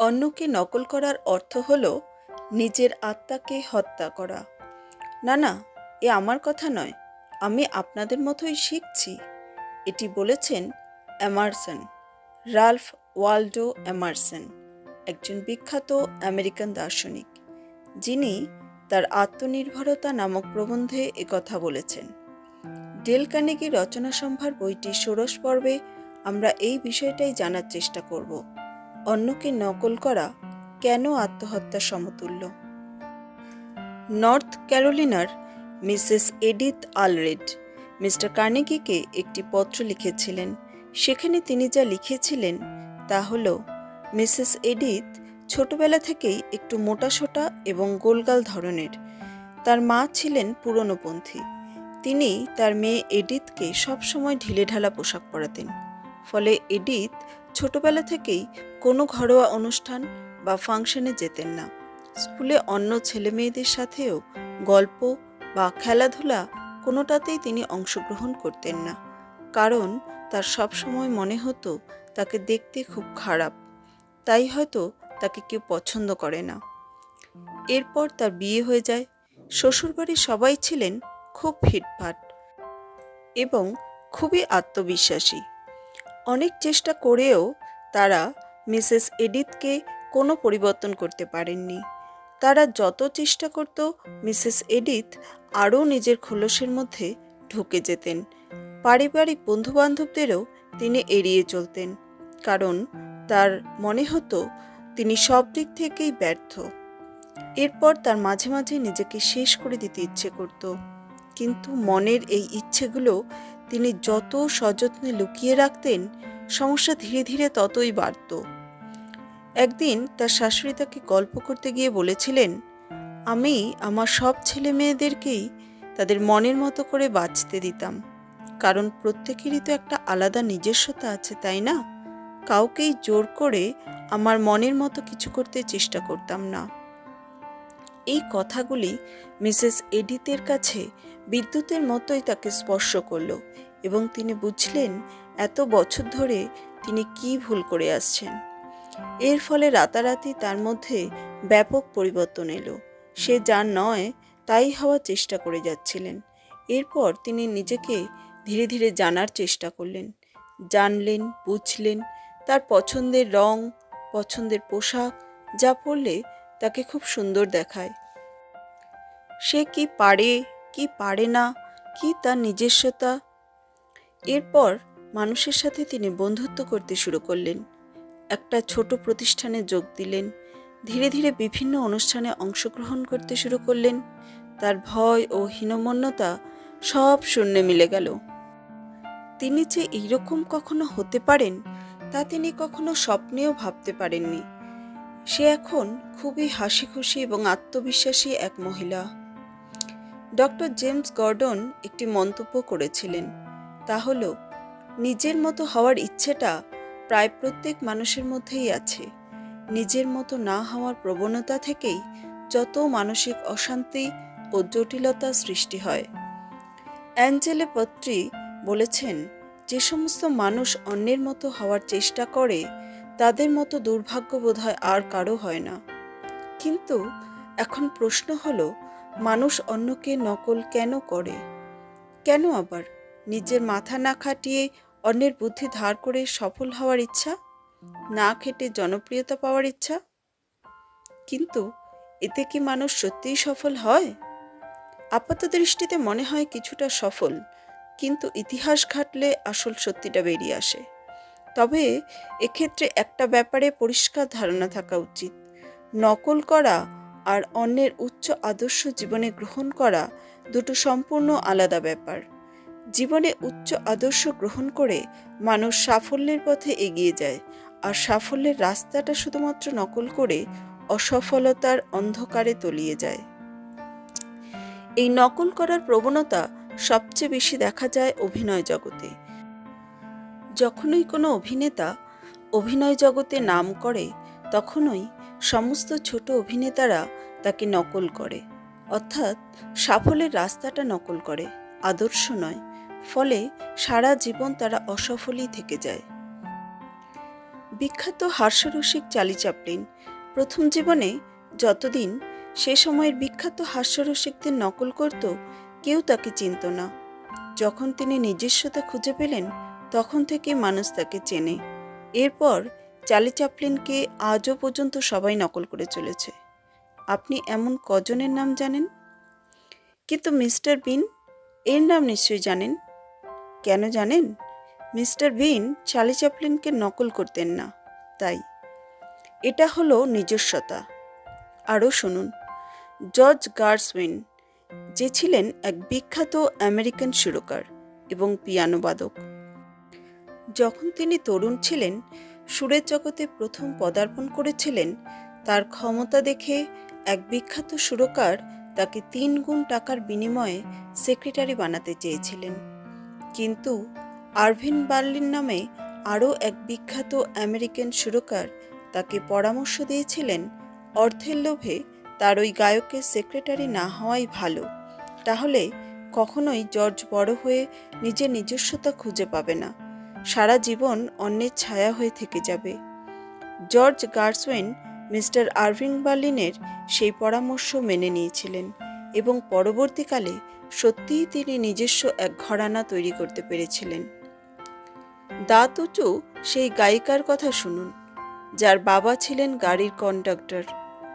অন্যকে নকল করার অর্থ হল নিজের আত্মাকে হত্যা করা। না না, এ আমার কথা নয়। আমি আপনাদের মতোই শিখছি। এটি বলেছেন এমারসন রালফ ওয়াল্ডো এমারসন একজন বিখ্যাত আমেরিকান দার্শনিক। যিনি তার আত্মনির্ভরতা নামক প্রবন্ধে একথা বলেছেন। ডেল কানেগি রচনা সম্ভার বইটি ষোড়শ পর্বে আমরা এই বিষয়টাই জানার চেষ্টা করব। অন্যকে নকল করা কেন আত্মহত্যার সমতুল্য? নর্থ ক্যারোলিনার মিসেস এডিথ আলরেড মিস্টার কার্নেগিকে একটি পত্র লিখেছিলেন। সেখানে তিনি যা লিখেছিলেন তা হল, মিসেস এডিথ ছোটবেলা থেকেই একটু মোটাসোটা এবং গোলগাল ধরনের। তার মা ছিলেন পুরনোপন্থী। তিনি তার মেয়ে এডিথকে সবসময় ঢিলেঢালা পোশাক পরাতেন। ফলে এডিথ ছোটবেলা থেকেই কোনো ঘরোয়া অনুষ্ঠান বা ফাংশনে যেতেন না। স্কুলে অন্য ছেলে মেয়েদের সাথেও গল্প বা খেলাধুলা কোনোটাতেই তিনি অংশগ্রহণ করতেন না। কারণ তার সবসময় মনে হতো তাকে দেখতে খুব খারাপ। তাই হয়তো তাকে কেউ পছন্দ করে না। এরপর তার বিয়ে হয়ে যায়। শ্বশুরবাড়ির সবাই ছিলেন খুব ফিটফাট এবং খুবই আত্মবিশ্বাসী। অনেক চেষ্টা করেও তারা মিসেস এডিথকে কোনো পরিবর্তন করতে পারেননি। তারা যত চেষ্টা করত মিসেস এডিথ আরও নিজের খোলসের মধ্যে ঢুকে যেতেন। পারিবারিক বন্ধুবান্ধবদেরও তিনি এড়িয়ে চলতেন, কারণ তার মনে হতো তিনি সব দিক থেকেই ব্যর্থ। এরপর তার মাঝে মাঝে নিজেকে শেষ করে দিতে ইচ্ছে করত, কিন্তু মনের এই ইচ্ছেগুলো তিনি যত সযত্নে লুকিয়ে রাখতেন, সমস্যা ধীরে ধীরে ততই বাড়ত। একদিন তার শাশুড়ি তাকে গল্প করতে গিয়ে বলেছিলেন, আমি আমার সব ছেলে মেয়েদেরকেই তাদের মনের মতো করে বাঁচতে দিতাম। কারণ প্রত্যেকেরই তো একটা আলাদা নিজস্বতা আছে, তাই না? কাউকেই জোর করে আমার মনের মতো কিছু করতে চেষ্টা করতাম না। এই কথাগুলি মিসেস এডিতের কাছে বিদ্যুতের মতোই তাকে স্পর্শ করল এবং তিনি বুঝলেন এত বছর ধরে তিনি কি ভুল করে আসছেন। এর ফলে রাতারাতি তার মধ্যে ব্যাপক পরিবর্তন এলো। সে যা নয়, তাই হওয়ার চেষ্টা করে যাচ্ছিলেন। এরপর তিনি নিজেকে ধীরে ধীরে জানার চেষ্টা করলেন। জানলেন, বুঝলেন, তার পছন্দের রং, পছন্দের পোশাক, যা পরলে তাকে খুব সুন্দর দেখায়। সে কি পারে কি পারে না, কি তার নিজস্বতা? এরপর মানুষের সাথে তিনি বন্ধুত্ব করতে শুরু করলেন। একটা ছোট প্রতিষ্ঠানে যোগ দিলেন। ধীরে ধীরে বিভিন্ন অনুষ্ঠানে অংশগ্রহণ করতে শুরু করলেন। তার ভয় ও হীনমন্যতা সব শূন্যে মিলে গেল। তিনি যে এইরকম কখনো হতে পারেন, তা তিনি কখনো স্বপ্নেও ভাবতে পারেননি। সে এখন খুবই হাসি খুশি এবং আত্মবিশ্বাসী এক মহিলা। ডক্টর জেমস গর্ডন একটি মন্তব্য করেছিলেন। তা হল, নিজের মতো হওয়ার ইচ্ছেটা প্রায় প্রত্যেক মানুষের মধ্যেই আছে। নিজের মতো না হওয়ার প্রবণতা থেকেই যত মানসিক অশান্তি ও জটিলতা সৃষ্টি হয়। অ্যাঞ্জেলে পত্রী বলেছেন, যে সমস্ত মানুষ অন্যের মতো হওয়ার চেষ্টা করে, তাদের মতো দুর্ভাগ্য বোধ হয় আর কারও হয় না। কিন্তু এখন প্রশ্ন হলো, মানুষ অন্যকে নকল কেন করে? কেন আবার? নিজের মাথা না খাটিয়ে অন্যের বুদ্ধি ধার করে সফল হওয়ার ইচ্ছা, না খেটে জনপ্রিয়তা পাওয়ার ইচ্ছা। কিন্তু এতে কি মানুষ সত্যিই সফল হয়? আপাত দৃষ্টিতে মনে হয় কিছুটা সফল, কিন্তু ইতিহাস ঘাটলে আসল সত্যিটা বেরিয়ে আসে। তবে এক্ষেত্রে একটা ব্যাপারে পরিষ্কার ধারণা থাকা উচিত। নকল করা আর অন্যের উচ্চ আদর্শ জীবনে গ্রহণ করা দুটো সম্পূর্ণ আলাদা ব্যাপার। জীবনে উচ্চ আদর্শ গ্রহণ করে মানুষ সাফল্যের পথে এগিয়ে যায়, আর সাফল্যের রাস্তাটা শুধুমাত্র নকল করে অসফলতার অন্ধকারে তলিয়ে যায়। এই নকল করার প্রবণতা সবচেয়ে বেশি দেখা যায় অভিনয় জগতে। যখনই কোনো অভিনেতা অভিনয় জগতে নাম করে, তখনই সমস্ত ছোট অভিনেতারা তাকে নকল করে। অর্থাৎ সাফল্যের রাস্তাটা নকল করে, আদর্শ নয়। ফলে সারা জীবন তারা অসফলই থেকে যায়। বিখ্যাত হাস্যরসিক চালি চাপলিন প্রথম জীবনে যতদিন সে সময়ের বিখ্যাত হাস্যরসিকদের নকল করত, কেউ তাকে চিনত না। যখন তিনি নিজস্বতা খুঁজে পেলেন, তখন থেকে মানুষ তাকে চেনে। এরপর চালি চাপলিনকে আজও পর্যন্ত সবাই নকল করে চলেছে। আপনি এমন কজনের নাম জানেন? কিন্তু মিস্টার বিন, এর নাম নিশ্চয়ই জানেন? কেন জানেন? মিস্টার বিন চার্লি চ্যাপলিনকে নকল করতেন না, তাই। এটা হলো নিজস্বতা। আরও শুনুন। জর্জ গার্সউইন, যে ছিলেন এক বিখ্যাত আমেরিকান সুরকার এবং পিয়ানোবাদক যখন তিনি তরুণ ছিলেন, সুরের জগতে প্রথম পদার্পণ করেছিলেন, তার ক্ষমতা দেখে এক বিখ্যাত সুরকার তাকে তিন গুণ টাকার বিনিময়ে সেক্রেটারি বানাতে চেয়েছিলেন। কিন্তু আরভিন বার্লিন নামে আরও এক বিখ্যাত আমেরিকান সুরকার তাকে পরামর্শ দিয়েছিলেন, অর্থের লোভে তার ওই গায়কের সেক্রেটারি না হওয়াই ভালো। তাহলে কখনোই জর্জ বড় হয়ে নিজের নিজস্বতা খুঁজে পাবে না। সারা জীবন অন্যের ছায়া হয়ে থেকে যাবে। জর্জ গার্সওয়েন মিস্টার আরভিং বার্লিনের সেই পরামর্শ মেনে নিয়েছিলেন। এবং পরবর্তীকালে সত্যিই তিনি নিজস্ব এক ঘরানা তৈরি করতে পেরেছিলেন। দাঁত উঁচু সেই গায়িকার কথা শুনুন, যার বাবা ছিলেন গাড়ির কন্ডাক্টর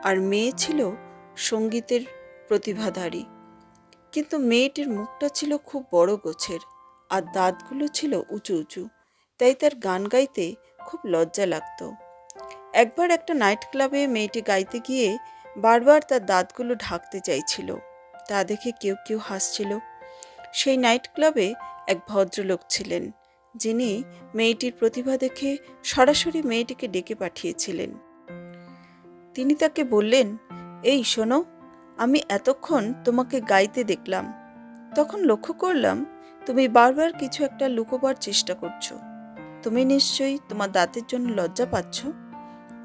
আর মেয়ে ছিল সঙ্গীতের প্রতিভাধারী। কিন্তু মেয়েটির মুখটা ছিল খুব বড় গোছের আর দাঁতগুলো ছিল উঁচু উঁচু, তাই তার গান গাইতে খুব লজ্জা লাগতো। একবার একটা নাইট ক্লাবে মেয়েটি গাইতে গিয়ে বারবার তার দাঁতগুলো ঢাকতে চাইছিল। তা দেখে কেউ কেউ হাসছিল। সেই নাইট ক্লাবে এক ভদ্রলোক ছিলেন, যিনি মেয়েটির প্রতিভা দেখে সরাসরি মেয়েটিকে ডেকে পাঠিয়েছিলেন। তিনি তাকে বললেন, এই শোনো, আমি এতক্ষণ তোমাকে গাইতে দেখলাম। তখন লক্ষ্য করলাম, তুমি বারবার কিছু একটা লুকোবার চেষ্টা করছ। তুমি নিশ্চয়ই তোমার দাঁতের জন্য লজ্জা পাচ্ছ?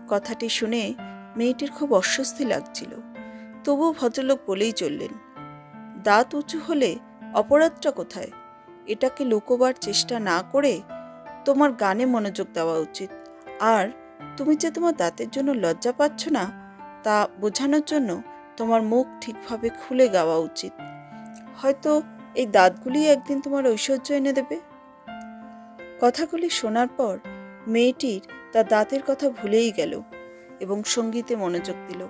কথাটি শুনে মেয়েটির খুব অস্বস্তি লাগছিল। তবু ভদ্রলোক বলেই চললেন দাঁত উঁচু হলে অপরাধটা কোথায়? এটাকে লুকোবার চেষ্টা না করে তোমার গানে মনোযোগ দেওয়া উচিত। আর তুমি যে তোমার দাঁতের জন্য লজ্জা পাচ্ছ না, তা বোঝানোর জন্য তোমার মুখ ঠিকভাবে খুলে গাওয়া উচিত। হয়তো এই দাঁতগুলি একদিন তোমার ঐশ্বর্য এনে দেবে। কথাগুলি শোনার পর মেয়েটির তার দাঁতের কথা ভুলেই গেল এবং সঙ্গীতে মনোযোগ দিল।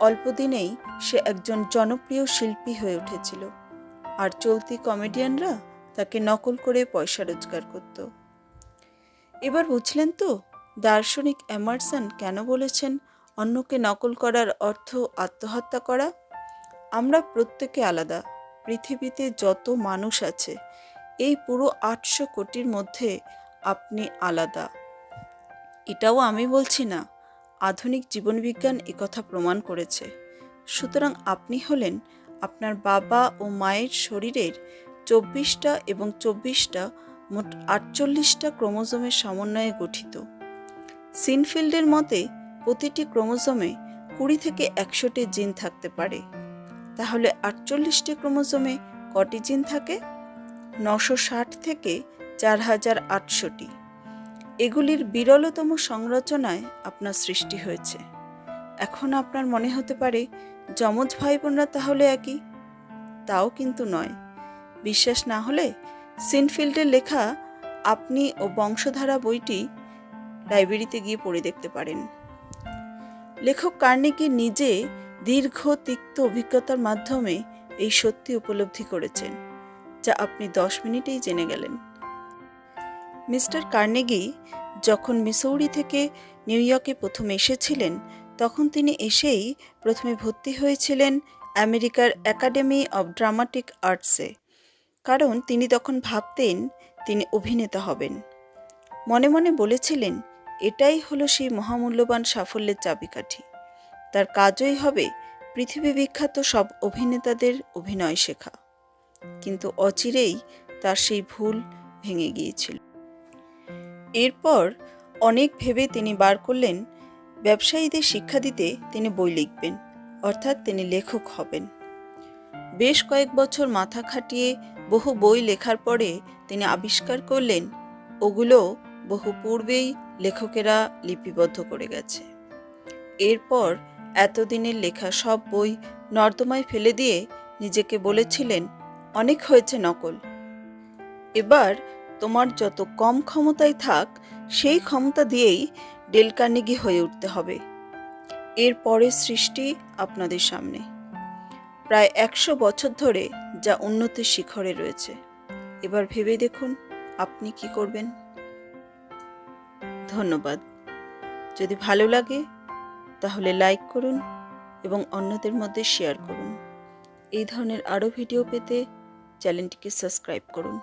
অল্পদিনেই সে একজন জনপ্রিয় শিল্পী হয়ে উঠেছিল। আর চলতি কমেডিয়ানরা তাকে নকল করে পয়সা রোজগার করত। এবার বুঝলেন তো, দার্শনিক এমারসন কেন বলেছেন অন্যকে নকল করার অর্থ আত্মহত্যা করা? আমরা প্রত্যেকে আলাদা, পৃথিবীতে যত মানুষ আছে, এই পুরো আটশো কোটির মধ্যে আপনি আলাদা। এটাও আমি বলছি না আধুনিক জীবনবিজ্ঞান একথা প্রমাণ করেছে। সুতরাং আপনি হলেন আপনার বাবা ও মায়ের শরীরের চব্বিশটা এবং চব্বিশটা মোট আটচল্লিশটা ক্রোমোজোমের সমন্বয়ে গঠিত। সিনফিল্ডের মতে প্রতিটি ক্রোমোজোমে কুড়ি থেকে একশোটি জিন থাকতে পারে। তাহলে আটচল্লিশটি ক্রোমোজোমে কটি জিন থাকে? নশো ষাট থেকে চার হাজার আটশোটি। এগুলির বিরলতম সংরচনায় আপনার সৃষ্টি হয়েছে। এখন আপনার মনে হতে পারে, যমজ ভাই বোনরা তাহলে একই? তাও কিন্তু নয়। বিশ্বাস না হলে সিনফিল্ডের লেখা আপনি ও বংশধারা বইটি লাইব্রেরিতে গিয়ে পড়ে দেখতে পারেন। লেখক কার্নিকি নিজে দীর্ঘ, তিক্ত অভিজ্ঞতার মাধ্যমে এই সত্যি উপলব্ধি করেছেন, যা আপনি দশ মিনিটেই জেনে গেলেন। মিস্টার কার্নেগি যখন মিসৌরি থেকে নিউ ইয়র্কে প্রথম এসেছিলেন, তখন তিনি এসেই প্রথমে ভর্তি হয়েছিলেন আমেরিকার একাডেমি অব ড্রামাটিক আর্টসে। কারণ তিনি তখন ভাবতেন তিনি অভিনেতা হবেন। মনে মনে বলেছিলেন, এটাই হলো সেই মহামূল্যবান সাফল্যের চাবিকাঠি। তার কাজই হবে পৃথিবী বিখ্যাত সব অভিনেতাদের অভিনয় শেখা। কিন্তু অচিরেই তার সেই ভুল ভেঙে গিয়েছিল। এরপর অনেক ভেবে তিনি বার করলেন, ব্যবসায়ীদের শিক্ষা দিতে তিনি বই লিখবেন, অর্থাৎ তিনি লেখক হবেন। বেশ কয়েক বছর মাথা খাটিয়ে বহু বই লেখার পরে তিনি আবিষ্কার করলেন, ওগুলো বহু পূর্বেই লেখকেরা লিপিবদ্ধ করে গেছে। এরপর এতদিনের লেখা সব বই নর্দমায় ফেলে দিয়ে নিজেকে বলেছিলেন, অনেক হয়েছে নকল। এবার তোমার যত কম ক্ষমতায় থাক, সেই ক্ষমতা দিয়েই ডেল কার্নেগি হয়ে উঠতে হবে। এর পরের সৃষ্টি আপনাদের সামনে। প্রায় একশো বছর ধরে যা উন্নতির শিখরে রয়েছে। এবার ভেবে দেখুন আপনি কি করবেন। ধন্যবাদ। যদি ভালো লাগে, তাহলে লাইক করুন এবং অন্যদের মধ্যে শেয়ার করুন। এই ধরনের আরও ভিডিও পেতে চ্যানেলটিকে সাবস্ক্রাইব করুন।